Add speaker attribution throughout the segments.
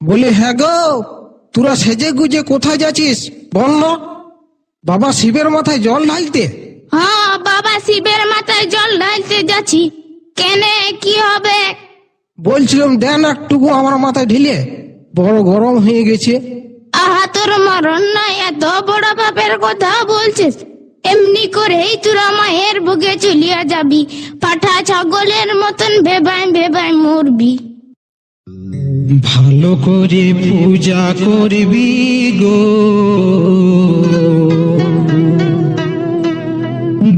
Speaker 1: বলি হ্যাঁ গো তোরা সেজে গুজে কোথায় যাচ্ছিস? বল না। বাবা শিবের মাথায় জল ঢালতে।
Speaker 2: হ্যাঁ বাবা শিবের মাথায় জল ঢালতে যাচ্ছি। কেনে কি হবে?
Speaker 1: বলছিলাম দেন একটুকু আমার মাথায় ঢিলে। বড় গরম হয়ে গেছে।
Speaker 2: আহা তোর মরণ নাই এত বড় বাপের কথা বলছিস। এমনি করেই তোরা মায়ের বুকে চলিয়া যাবি। পাঠা ছাগলের মতন ভেবাই ভেবাই মরবি।
Speaker 1: ভালো করে পূজা করবি গো।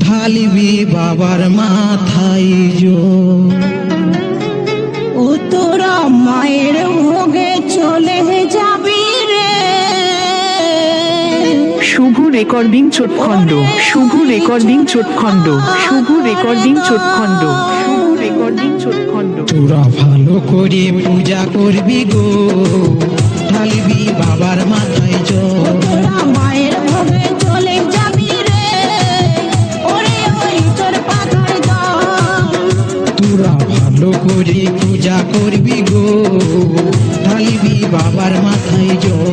Speaker 1: ঢালবি বাবার মাথায় জল
Speaker 3: ও তোরা মায়ের ভোগে চলে যাবি রে।
Speaker 4: শুভ রেকর্ডিং চোটখণ্ড শুভ রেকর্ডিং চোটখণ্ড শুভ রেকর্ডিং চোটখণ্ড। শুভ রেকর্ডিং
Speaker 1: তোরা ভালো করে পূজা করবি গো ঢালবি বাবার মাথায় জল।
Speaker 3: তোরা মায়ের ভোগে চলে যাবি রে ওরে ওই তোর পাথার দল।
Speaker 1: তোরা ভালো করে পূজা করবি গো ঢালবি বাবার মাথায় জল।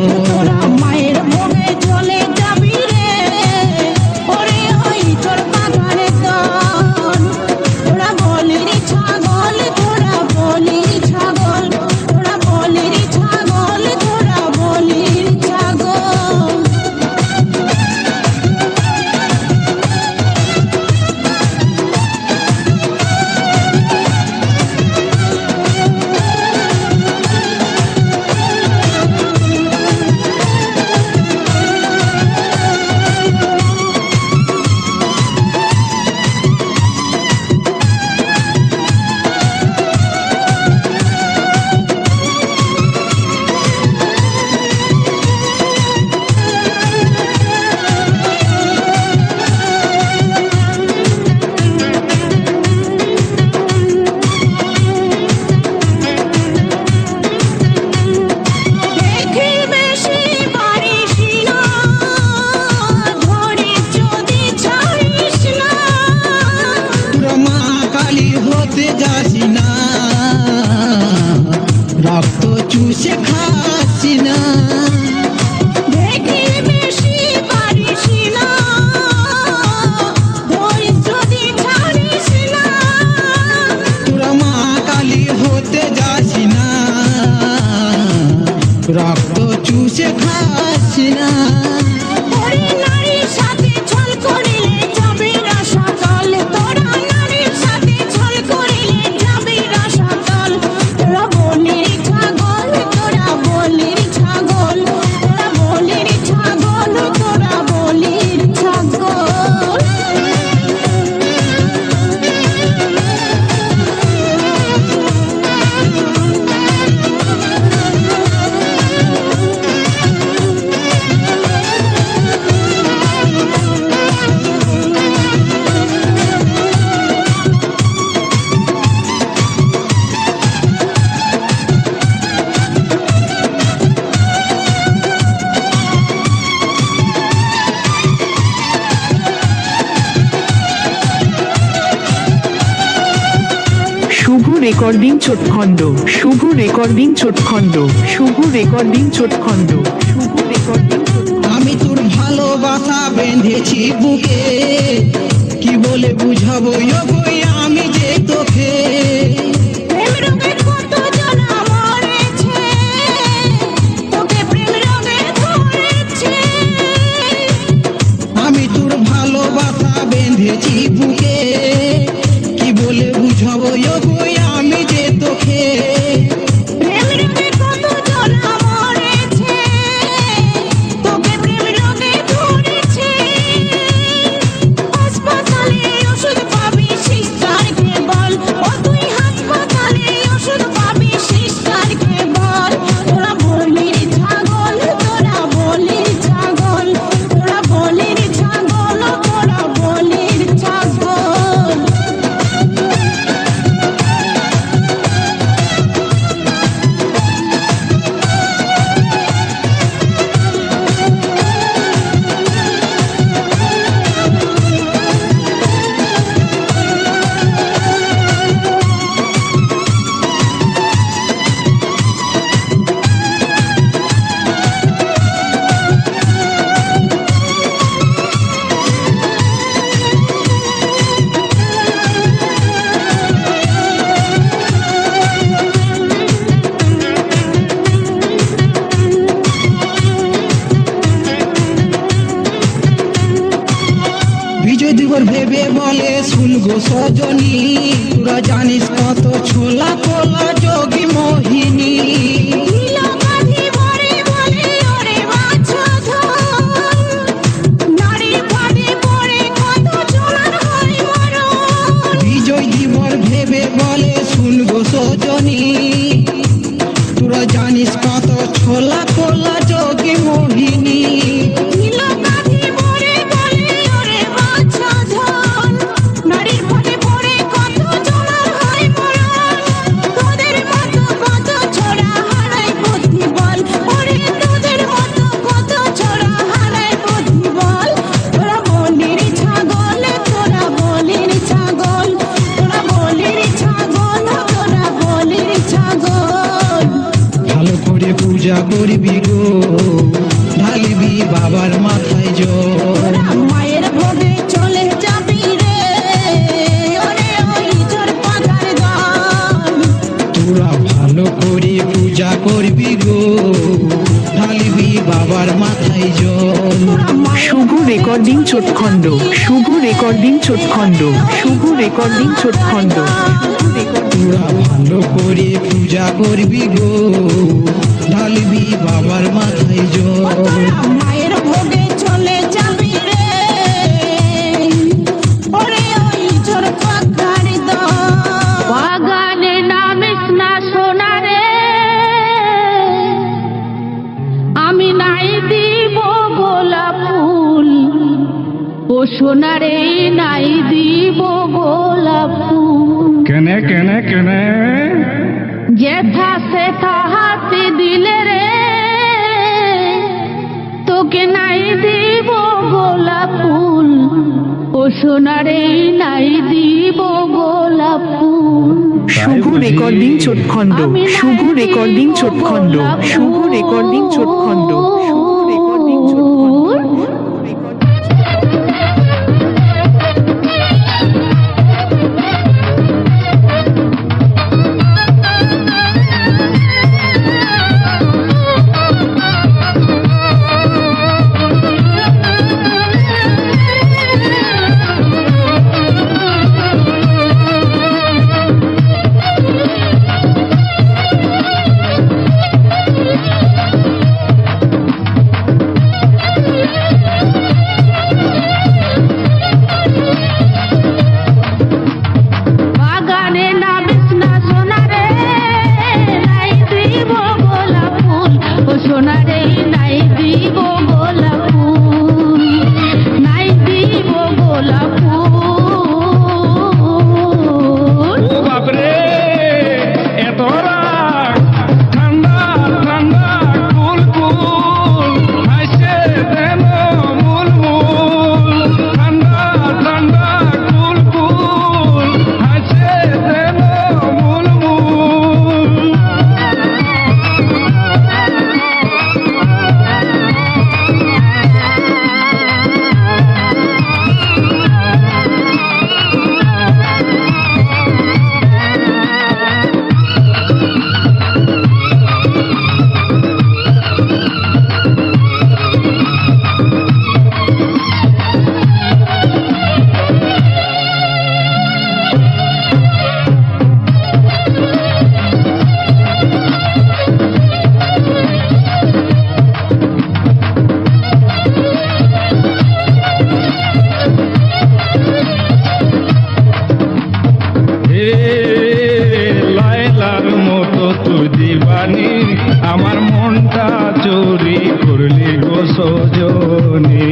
Speaker 4: চোটখণ্ড, শুভ রেকর্ডিং চোটখণ্ড, শুভ রেকর্ডিং চোটখণ্ড, শুভ রেকর্ডিং
Speaker 1: আমি তোর ভালোবাসা বেঁধেছি বুকে, কি বলে বুঝাবো
Speaker 5: রেকর্ডিং ছোটখণ্ড শুভ রেকর্ডিং ছোটখণ্ড শুভ রেকর্ডিং
Speaker 1: ছোটখণ্ড ভালো করে পূজা করবি গো ঢালবি বাবার মাথায় জল
Speaker 6: সোনারে নাই দিব গোলাপ
Speaker 7: কেনে কেনে কেনে?
Speaker 6: জেঠা সে হাতে দিলে রে তোকে নাই দিব গোলাপ ফুল। ও সোনারে নাই দিব গোলাপ ফুল।
Speaker 5: শুভ রেকর্ডিং ছোটখণ্ড শুভ রেকর্ডিং ছোটখণ্ড শুভ রেকর্ডিং
Speaker 6: ছোটখণ্ড সোনার
Speaker 7: এই গো সজনী।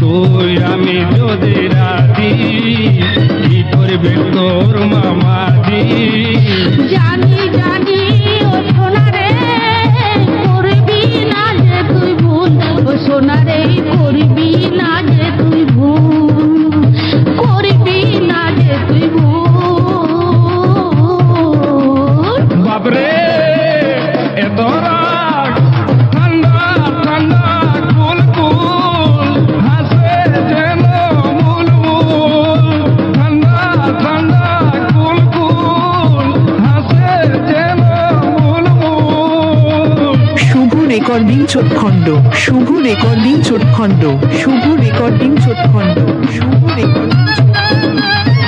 Speaker 7: তুই আমি যদি
Speaker 5: রেকর্ডিং চোটখণ্ড শুভ রেকর্ডিং চোটখণ্ড শুভ রেকর্ডিং চোটখণ্ড শুভ রেকর্ডিং
Speaker 7: চোটখণ্ড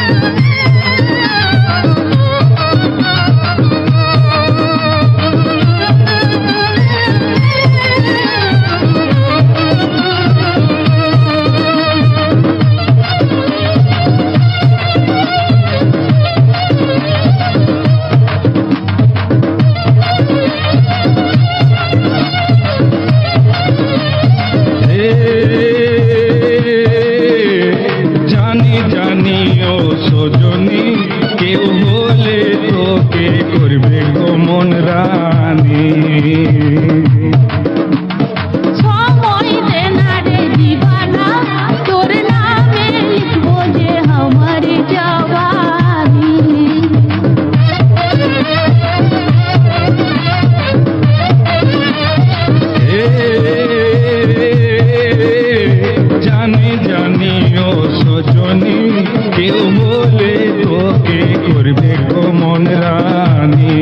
Speaker 7: কেউ বলে তোকে করবে গো মন রানী।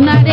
Speaker 7: not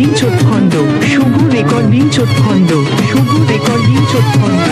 Speaker 5: রেকর্ডিং চোখ খন্ড শুভ রেকর্ডিং
Speaker 1: চোখ খন্ড
Speaker 5: শুভ রেকর্ডিং চোখ খন্ড